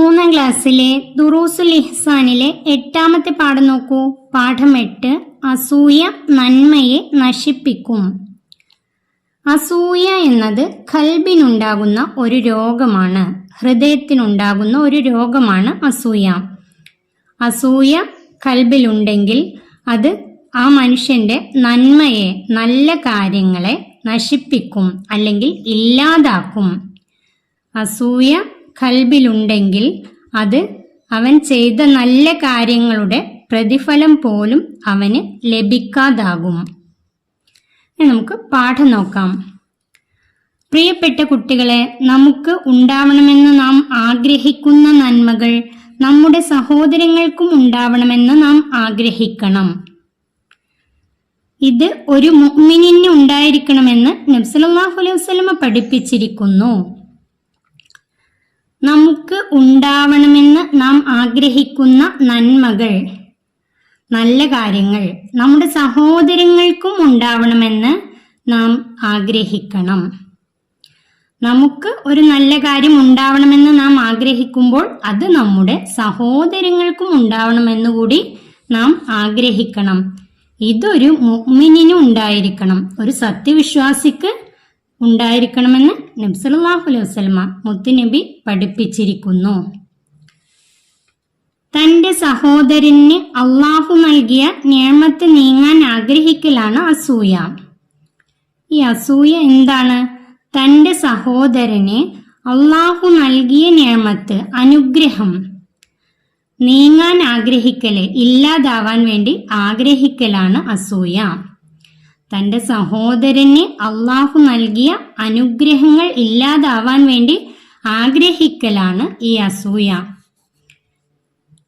മൂന്നാം ക്ലാസ്സിലെ ദുറൂസുൽ ഇഹ്സാനിലെ എട്ടാമത്തെ പാഠം നോക്കൂ. പാഠം എട്ട് അസൂയ നന്മയെ നശിപ്പിക്കും. അസൂയ എന്നത് ഖൽബിനുണ്ടാകുന്ന ഒരു രോഗമാണ്. ഹൃദയത്തിനുണ്ടാകുന്ന ഒരു രോഗമാണ് അസൂയ. അസൂയ കൽബിലുണ്ടെങ്കിൽ അത് ആ മനുഷ്യന്റെ നന്മയെ നല്ല കാര്യങ്ങളെ നശിപ്പിക്കും അല്ലെങ്കിൽ ഇല്ലാതാക്കും. അസൂയ കൽബിലുണ്ടെങ്കിൽ അത് അവൻ ചെയ്ത നല്ല കാര്യങ്ങളുടെ പ്രതിഫലം പോലും അവന് ലഭിക്കാതാകും. നമുക്ക് പാഠം നോക്കാം. പ്രിയപ്പെട്ട കുട്ടികളെ നമുക്ക് ഉണ്ടാവണമെന്ന് നാം ആഗ്രഹിക്കുന്ന നന്മകൾ നമ്മുടെ സഹോദരങ്ങൾക്കും ഉണ്ടാവണമെന്ന് നാം ആഗ്രഹിക്കണം. ഇത് ഒരു മുഅ്മിനിന് ഉണ്ടായിരിക്കണമെന്ന് നബ്സലാഹു അലൈഹി വസല്ലമ പഠിപ്പിച്ചിരിക്കുന്നു. നമുക്ക് ഉണ്ടാവണമെന്ന് നാം ആഗ്രഹിക്കുന്ന നന്മകൾ നല്ല കാര്യങ്ങൾ നമ്മുടെ സഹോദരങ്ങൾക്കും ഉണ്ടാവണമെന്ന് നാം ആഗ്രഹിക്കണം. നമുക്ക് ഒരു നല്ല കാര്യം ഉണ്ടാവണമെന്ന് നാം ആഗ്രഹിക്കുമ്പോൾ അത് നമ്മുടെ സഹോദരങ്ങൾക്കും ഉണ്ടാവണമെന്ന് കൂടി നാം ആഗ്രഹിക്കണം. ഇതൊരു മുഅ്മിനിനും ഉണ്ടായിരിക്കണം. ഒരു സത്യവിശ്വാസിക്ക് ഉണ്ടായിരിക്കണമെന്ന് നബ്സലാഹു അലൈഹി വസല്ലമ മുത്തുനബി പഠിപ്പിച്ചിരിക്കുന്നു. തന്റെ സഹോദരന് അള്ളാഹു നൽകിയ നിയമത്ത് നീങ്ങാൻ ആഗ്രഹിക്കലാണ് അസൂയ. ഈ അസൂയ എന്താണ്? തന്റെ സഹോദരന് അള്ളാഹു നൽകിയ നിയമത്ത് അനുഗ്രഹം. നീങ്ങാൻ ആഗ്രഹിക്കൽ ഇല്ലാതാവാൻ വേണ്ടി ആഗ്രഹിക്കലാണ് അസൂയ. തന്റെ സഹോദരന് അള്ളാഹു നൽകിയ അനുഗ്രഹങ്ങൾ ഇല്ലാതാവാൻ വേണ്ടി ആഗ്രഹിക്കലാണ് ഈ അസൂയ.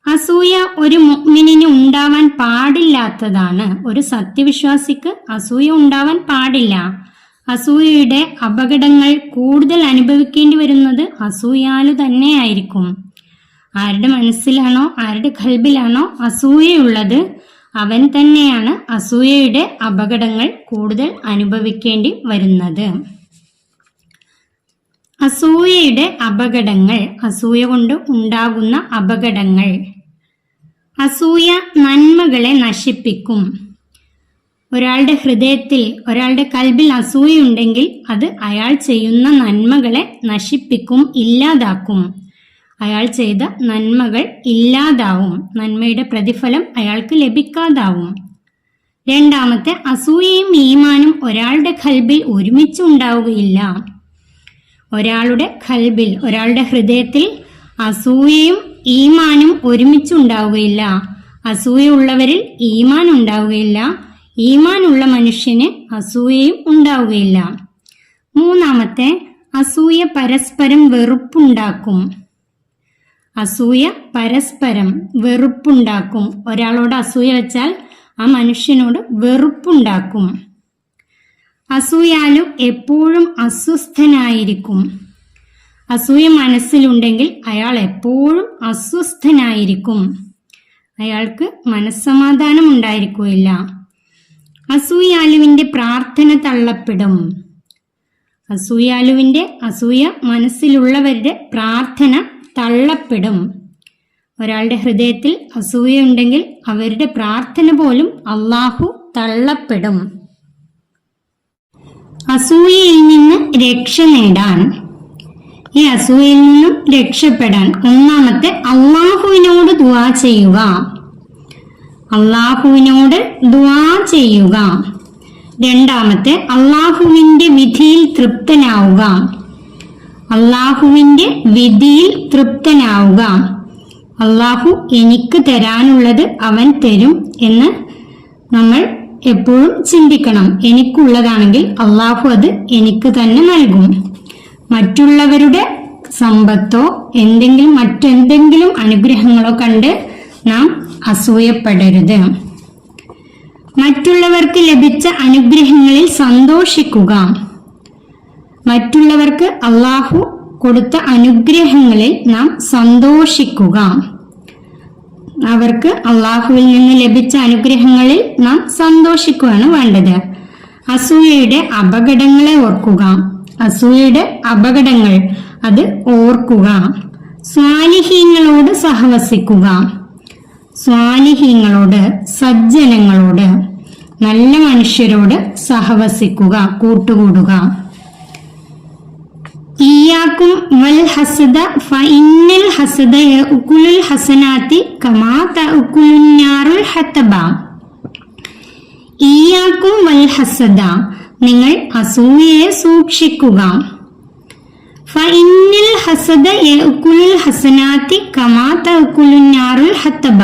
അസൂയ ഒരു മുഗ്മിനിന് ഉണ്ടാവാൻ പാടില്ലാത്തതാണ്. ഒരു സത്യവിശ്വാസിക്ക് അസൂയ ഉണ്ടാവാൻ പാടില്ല. അസൂയയുടെ അപകടങ്ങൾ കൂടുതൽ അനുഭവിക്കേണ്ടി വരുന്നത് അസൂയാലു തന്നെയായിരിക്കും. ആരുടെ മനസ്സിലാണോ ആരുടെ കൽബിലാണോ അസൂയയുള്ളത്? അവൻ തന്നെയാണ് അസൂയയുടെ അപകടങ്ങൾ കൂടുതൽ അനുഭവിക്കേണ്ടി വരുന്നത്. അസൂയയുടെ അപകടങ്ങൾ അസൂയ കൊണ്ട് ഉണ്ടാകുന്ന അപകടങ്ങൾ. അസൂയ നന്മകളെ നശിപ്പിക്കും. ഒരാളുടെ ഹൃദയത്തിൽ ഒരാളുടെ കൽബിൽ അസൂയുണ്ടെങ്കിൽ അത് അയാൾ ചെയ്യുന്ന നന്മകളെ നശിപ്പിക്കും ഇല്ലാതാക്കും. അയാൾ ചെയ്ത നന്മകൾ ഇല്ലാതാവും. നന്മയുടെ പ്രതിഫലം അയാൾക്ക് ലഭിക്കാതാവും. രണ്ടാമത്തെ അസൂയയും ഈമാനും ഒരാളുടെ ഖൽബിൽ ഒരുമിച്ച് ഉണ്ടാവുകയില്ല ഒരാളുടെ ഖൽബിൽ ഒരാളുടെ ഹൃദയത്തിൽ അസൂയയും ഈമാനും ഒരുമിച്ച് ഉണ്ടാവുകയില്ല അസൂയ ഉള്ളവരിൽ ഈമാൻ ഉണ്ടാവുകയില്ല. ഈമാനുള്ള മനുഷ്യന് അസൂയയും ഉണ്ടാവുകയില്ല. മൂന്നാമത്തെ അസൂയ പരസ്പരം വെറുപ്പുണ്ടാക്കും. അസൂയ പരസ്പരം വെറുപ്പുണ്ടാക്കും. ഒരാളോട് അസൂയ വെച്ചാൽ ആ മനുഷ്യനോട് വെറുപ്പുണ്ടാക്കും. അസൂയാലു എപ്പോഴും അസ്വസ്ഥനായിരിക്കും. അസൂയ മനസ്സിലുണ്ടെങ്കിൽ അയാൾ എപ്പോഴും അസ്വസ്ഥനായിരിക്കും. അയാൾക്ക് മനസ്സമാധാനം ഉണ്ടായിരിക്കുകയില്ല. അസൂയാലുവിന്റെ പ്രാർത്ഥന തള്ളപ്പെടും. അസൂയാലുവിന്റെ അസൂയ മനസ്സിലുള്ളവരുടെ പ്രാർത്ഥന തള്ളപ്പെടും. ഒരാളുടെ ഹൃദയത്തിൽ അസൂയുണ്ടെങ്കിൽ അവരുടെ പ്രാർത്ഥന പോലും അള്ളാഹു തള്ളപ്പെടും. അസൂയയിൽ നിന്ന് രക്ഷ നേടാൻ ഈ അസൂയയിൽ നിന്നും രക്ഷപ്പെടാൻ ഒന്നാമത്തെ അള്ളാഹുവിനോട് ദുവാ ചെയ്യുക. അള്ളാഹുവിനോട് ദുവാ ചെയ്യുക. രണ്ടാമത്തെ അള്ളാഹുവിന്റെ വിധിയിൽ തൃപ്തനാവുക. അള്ളാഹുവിന്റെ വിധിയിൽ തൃപ്തനാവുക. അള്ളാഹു എനിക്ക് തരാനുള്ളത് അവൻ തരും എന്ന് നമ്മൾ എപ്പോഴും ചിന്തിക്കണം. എനിക്കുള്ളതാണെങ്കിൽ അള്ളാഹു അത് എനിക്ക് തന്നെ നൽകും. മറ്റുള്ളവരുടെ സമ്പത്തോ എന്തെങ്കിലും മറ്റെന്തെങ്കിലും അനുഗ്രഹങ്ങളോ കണ്ട് നാം അസൂയപ്പെടരുത്. മറ്റുള്ളവർക്ക് ലഭിച്ച അനുഗ്രഹങ്ങളിൽ സന്തോഷിക്കുക. മറ്റുള്ളവർക്ക് അള്ളാഹു കൊടുത്ത അനുഗ്രഹങ്ങളിൽ നാം സന്തോഷിക്കുക. അവർക്ക് അള്ളാഹുവിൽ നിന്ന് ലഭിച്ച അനുഗ്രഹങ്ങളിൽ നാം സന്തോഷിക്കുകയാണ് വേണ്ടത്. അസൂയയുടെ അപകടങ്ങളെ ഓർക്കുക. അസൂയയുടെ അപകടങ്ങൾ അത് ഓർക്കുക. സ്വാലിഹീങ്ങളോട് സഹവസിക്കുക. സ്വാലിഹീങ്ങളോട് സജ്ജനങ്ങളോട് നല്ല മനുഷ്യരോട് സഹവസിക്കുക കൂട്ടുകൂടുക. ഇയാക്കും വൽ ഹസദ ഫഇന്നൽ ഹസദ യഅകുലുൽ ഹസനാത്തി കമാ തഅകുലുൻ നാറുൽ ഹത്തബ ഇയാക്കും വൽ ഹസദ നിങ്ങൾ അസൂയയെ സൂക്ഷിക്കുക. ഫഇന്നൽ ഹസദ യഅകുലുൽ ഹസനാത്തി കമാ തഅകുലുൻ നാറുൽ ഹത്തബ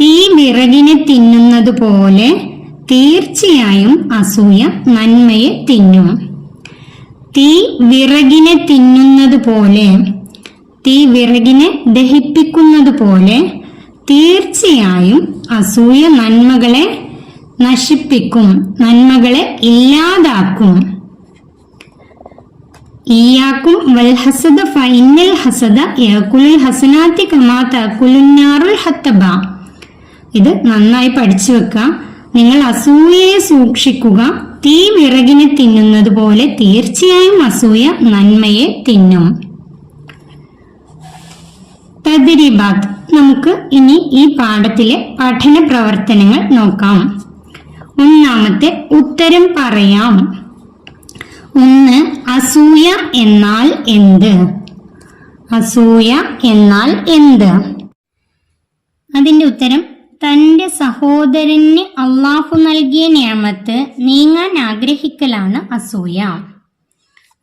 തീ വിറകിനെ തിന്നുന്നത് പോലെ തീർച്ചയായും അസൂയ നന്മയെ തിന്നും. തീ വിറകിനെ തിന്നുന്നത് പോലെ തീ വിറകിനെ ദഹിപ്പിക്കുന്നത് പോലെ തീർച്ചയായും അസൂയ നന്മകളെ നശിപ്പിക്കും നന്മകളെ ഇല്ലാതാക്കും. ഇയാക്കും വൽ ഹസദ ഫൈനൽ ഹസദ യഅകുലുൽ ഹസനാത്തി കമാത്ത കുലുന്നാറുൽ നാറുൽ ഹത്തബ. ഇത് നന്നായി പഠിച്ചു വെക്കുക നിങ്ങൾ അസൂയയെ സൂക്ഷിക്കുക. തീ വിറകിനെ തിന്നുന്നത് പോലെ തീർച്ചയായും അസൂയ നന്മയെ തിന്നും. തദരിബാദ് നമുക്ക് ഇനി ഈ പാഠത്തിലെ പഠന പ്രവർത്തനങ്ങൾ നോക്കാം. ഒന്നാമത്തെ ഉത്തരം പറയാം. ഒന്ന് അസൂയ എന്നാൽ എന്ത്? അസൂയ എന്നാൽ എന്ത്? അതിന്റെ ഉത്തരം തന്റെ സഹോദരന് അള്ളാഹു നൽകിയ നിയമത്ത് നീങ്ങാൻ ആഗ്രഹിക്കലാണ് അസൂയ.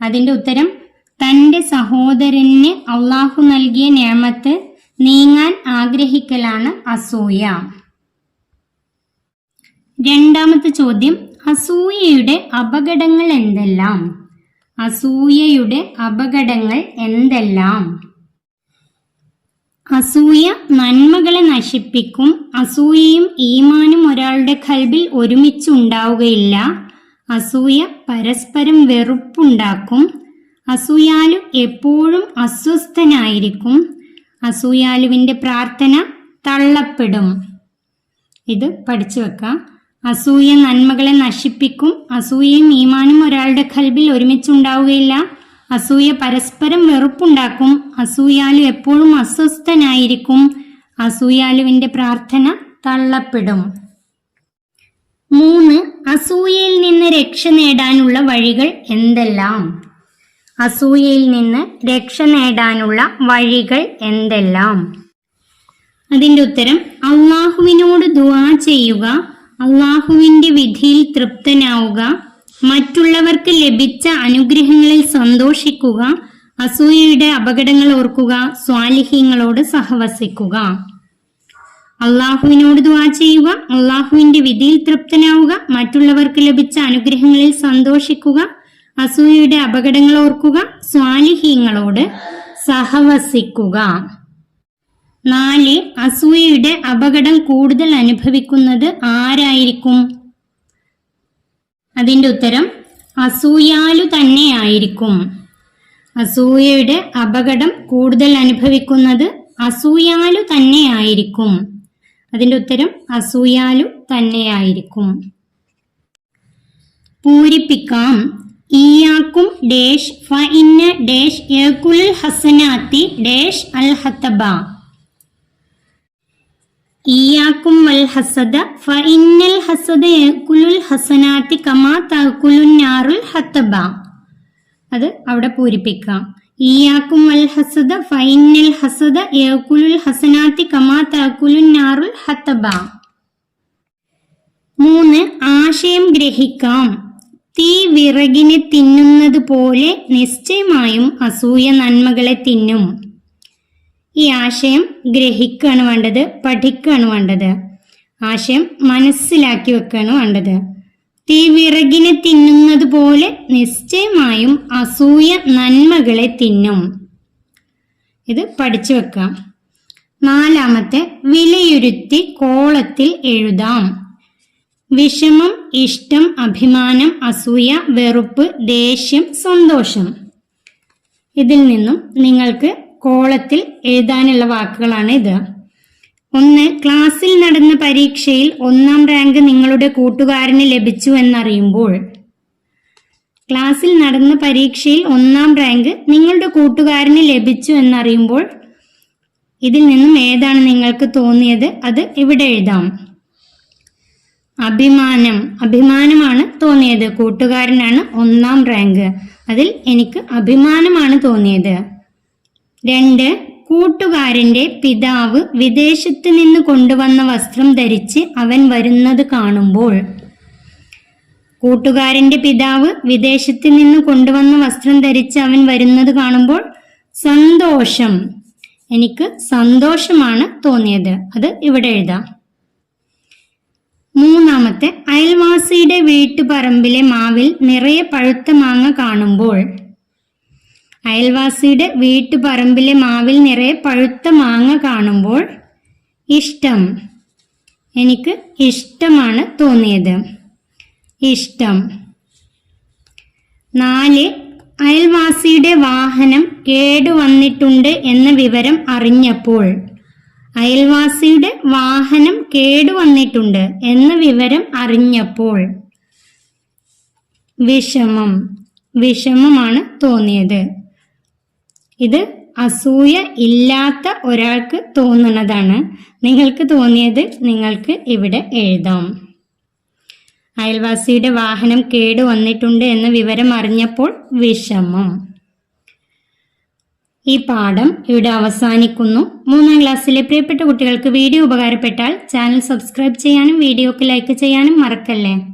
അതിന്റെ ഉത്തരം തന്റെ സഹോദരന് അള്ളാഹു നൽകിയ നിയമത്ത് നീങ്ങാൻ ആഗ്രഹിക്കലാണ് അസൂയ. രണ്ടാമത്തെ ചോദ്യം അസൂയയുടെ അപകടങ്ങൾ എന്തെല്ലാം? അസൂയയുടെ അപകടങ്ങൾ എന്തെല്ലാം? അസൂയ നന്മകളെ നശിപ്പിക്കും. അസൂയയും ഈമാനും ഒരാളുടെ കൽബിൽ ഒരുമിച്ചുണ്ടാവുകയില്ല അസൂയ പരസ്പരം വെറുപ്പുണ്ടാക്കും. അസൂയാലു എപ്പോഴും അസ്വസ്ഥനായിരിക്കും. അസൂയാലുവിന്റെ പ്രാർത്ഥന തള്ളപ്പെടും. ഇത് പഠിച്ചു വെക്കാം. അസൂയ നന്മകളെ നശിപ്പിക്കും. അസൂയയും ഈമാനും ഒരാളുടെ കൽബിൽ ഒരുമിച്ചുണ്ടാവുകയില്ല അസൂയ പരസ്പരം വെറുപ്പുണ്ടാക്കും. അസൂയാലു എപ്പോഴും അസ്വസ്ഥനായിരിക്കും. അസൂയാലുവിന്റെ പ്രാർത്ഥന തള്ളപ്പെടും. മൂന്ന് അസൂയയിൽ നിന്ന് രക്ഷ നേടാനുള്ള വഴികൾ എന്തെല്ലാം? അസൂയയിൽ നിന്ന് രക്ഷ നേടാനുള്ള വഴികൾ എന്തെല്ലാം? അതിന്റെ ഉത്തരം അള്ളാഹുവിനോട് ദുവാ ചെയ്യുക. അള്ളാഹുവിന്റെ വിധിയിൽ തൃപ്തനാവുക. മറ്റുള്ളവർക്ക് ലഭിച്ച അനുഗ്രഹങ്ങളിൽ സന്തോഷിക്കുക അസൂയയുടെ അപകടങ്ങൾ ഓർക്കുക സ്വാലിഹ്യങ്ങളോട് സഹവസിക്കുക. അള്ളാഹുവിനോട് ദുആ ചെയ്യുക അള്ളാഹുവിന്റെ വിധിയിൽ തൃപ്തനാവുക മറ്റുള്ളവർക്ക് ലഭിച്ച അനുഗ്രഹങ്ങളിൽ സന്തോഷിക്കുക അസൂയയുടെ അപകടങ്ങൾ ഓർക്കുക സ്വാലിഹ്യങ്ങളോട് സഹവസിക്കുക. നാല് അസൂയയുടെ അപകടം കൂടുതൽ അനുഭവിക്കുന്നത് ആരായിരിക്കും? അതിന്റെ ഉത്തരം അസൂയാലു തന്നെയായിരിക്കും അസൂയയുടെ അപകടം കൂടുതൽ അനുഭവിക്കുന്നത് അസൂയാലു തന്നെയായിരിക്കും അതിന്റെ ഉത്തരം അസൂയാലു തന്നെയായിരിക്കും പൂരിപ്പിക്കാം. ഇയാക്കും ഡേഷ് ഫ ഇന്ന ഡേഷ് ഹസനാത്തി ഡേഷ് അൽ ഹത്തബ. ഹസദ ഫഇന്നൽ ഹസദ യകുലുൽ ഹസനാത്തി കമാ ഹത്തബ അത് അവിടെ പൂരിപ്പിക്കാം. ഇയാക്കും ഹസദ ഫഇന്നൽ ഹസദ യകുലുൽ ഹസനാത്തി കമാ ഹത്തബ മൂന്ന് ആശയം ഗ്രഹിക്കാം. തീ വിറകിനെ തിന്നുന്നത് പോലെ നിശ്ചയമായും അസൂയ നന്മകളെ തിന്നും. ഈ ആശയം ഗ്രഹിക്കുകയാണ് വേണ്ടത് പഠിക്കുകയാണ് വേണ്ടത്. ആശയം മനസ്സിലാക്കി വെക്കുകയാണ് വേണ്ടത്. തീ വിറകിനെ തിന്നുന്നത് പോലെ നിശ്ചയമായും അസൂയ നന്മകളെ തിന്നും. ഇത് പഠിച്ചു വെക്കാം. നാലാമത്തെ വിലയിരുത്തി കോളത്തിൽ എഴുതാം. വിഷമം ഇഷ്ടം അഭിമാനം അസൂയ വെറുപ്പ് ദേഷ്യം സന്തോഷം. ഇതിൽ നിന്നും നിങ്ങൾക്ക് കോളത്തിൽ എഴുതാനുള്ള വാക്കുകളാണ് ഇത്. ഒന്ന് ക്ലാസ്സിൽ നടന്ന പരീക്ഷയിൽ ഒന്നാം റാങ്ക് നിങ്ങളുടെ കൂട്ടുകാരന് ലഭിച്ചു എന്നറിയുമ്പോൾ. ക്ലാസ്സിൽ നടന്ന പരീക്ഷയിൽ ഒന്നാം റാങ്ക് നിങ്ങളുടെ കൂട്ടുകാരന് ലഭിച്ചു എന്നറിയുമ്പോൾ. ഇതിൽ നിന്നും ഏതാണ് നിങ്ങൾക്ക് തോന്നിയത്? അത് ഇവിടെ എഴുതാം. അഭിമാനം. അഭിമാനമാണ് തോന്നിയത്. കൂട്ടുകാരനാണ് ഒന്നാം റാങ്ക്. അതിൽ എനിക്ക് അഭിമാനമാണ് തോന്നിയത്. രണ്ട് കൂട്ടുകാരന്റെ പിതാവ് വിദേശത്ത് നിന്ന് കൊണ്ടുവന്ന വസ്ത്രം ധരിച്ച് അവൻ വരുന്നത് കാണുമ്പോൾ. കൂട്ടുകാരന്റെ പിതാവ് വിദേശത്ത് നിന്ന് കൊണ്ടുവന്ന വസ്ത്രം ധരിച്ച് അവൻ വരുന്നത് കാണുമ്പോൾ സന്തോഷം. എനിക്ക് സന്തോഷമാണ് തോന്നിയത്. അത് ഇവിടെ എഴുതാം. മൂന്നാമത്തെ അയൽവാസിയുടെ വീട്ടുപറമ്പിലെ മാവിൽ നിറയെ പഴുത്ത മാങ്ങ കാണുമ്പോൾ അയൽവാസിയുടെ വീട്ടുപറമ്പിലെ മാവിൽ നിറയെ പഴുത്ത മാങ്ങ കാണുമ്പോൾ ഇഷ്ടം. എനിക്ക് ഇഷ്ടമാണ് തോന്നിയത്. ഇഷ്ടം. നാല് അയൽവാസിയുടെ വാഹനം കേടുവന്നിട്ടുണ്ട് എന്ന വിവരം അറിഞ്ഞപ്പോൾ അയൽവാസിയുടെ വാഹനം കേടുവന്നിട്ടുണ്ട് എന്ന വിവരം അറിഞ്ഞപ്പോൾ വിഷമം വിഷമമാണ് തോന്നിയത്. ഇത് അസൂയ ഇല്ലാത്ത ഒരാൾക്ക് തോന്നുന്നതാണ്. നിങ്ങൾക്ക് തോന്നിയത് നിങ്ങൾക്ക് ഇവിടെ എഴുതാം. അയൽവാസിയുടെ വാഹനം കേടുവന്നിട്ടുണ്ട് എന്ന വിവരം അറിഞ്ഞപ്പോൾ വിഷമം. ഈ പാഠം ഇവിടെ അവസാനിക്കുന്നു. മൂന്നാം ക്ലാസ്സിലെ പ്രിയപ്പെട്ട കുട്ടികൾക്ക് വീഡിയോ ഉപകാരപ്പെട്ടാൽ ചാനൽ സബ്സ്ക്രൈബ് ചെയ്യാനും വീഡിയോക്ക് ലൈക്ക് ചെയ്യാനും മറക്കല്ലേ?